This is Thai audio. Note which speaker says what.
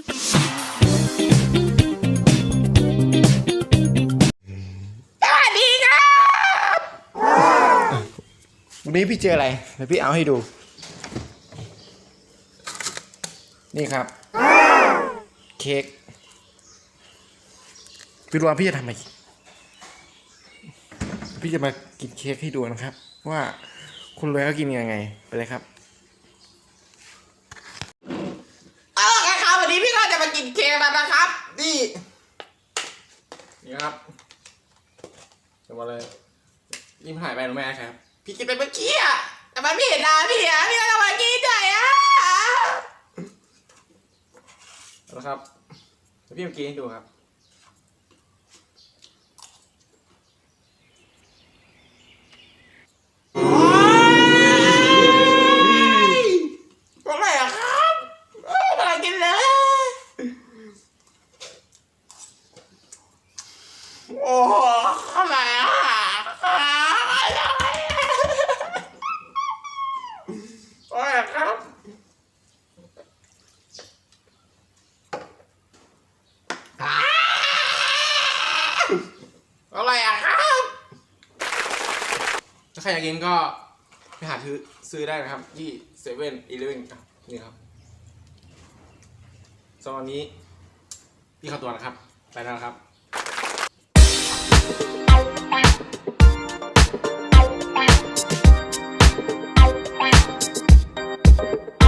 Speaker 1: สวัสดีครับวันนี้พี่เจออะไรเดี๋ยวพี่เอาให้ดู นี่ครับ เค้กพี่รู้ว่าพี่จะทำอะไรพี่จะมากินเค้กให้ดูนะครับ ว่าคุณรวยเขากินยังไงไปเลยครับ
Speaker 2: มากินเค้กแล้วนะครับ นี่
Speaker 1: นี่ครับจะมาเลยนี่มันหายไปหรือไม่ครับ
Speaker 2: พี่กินไปเมื่อกี้อะแต่มันไม่เห็นหน้าพี่อะพี่ก็จะมากินได้อะ
Speaker 1: เอาละครับเดี๋ยวพี่มากินให้ดูครับ
Speaker 2: อ้โหอะไรอะอะไรอะไรครับอะไรอะครับ
Speaker 1: ถ้าใครอยากกินก็ไปหาซื้อซื้อได้นะครับ ที่เซเว่นอีเลฟเว่นนี่ครับสำหรับวันนี้พี่ข้าตัวนะครับ ไปแล้วครับ thank you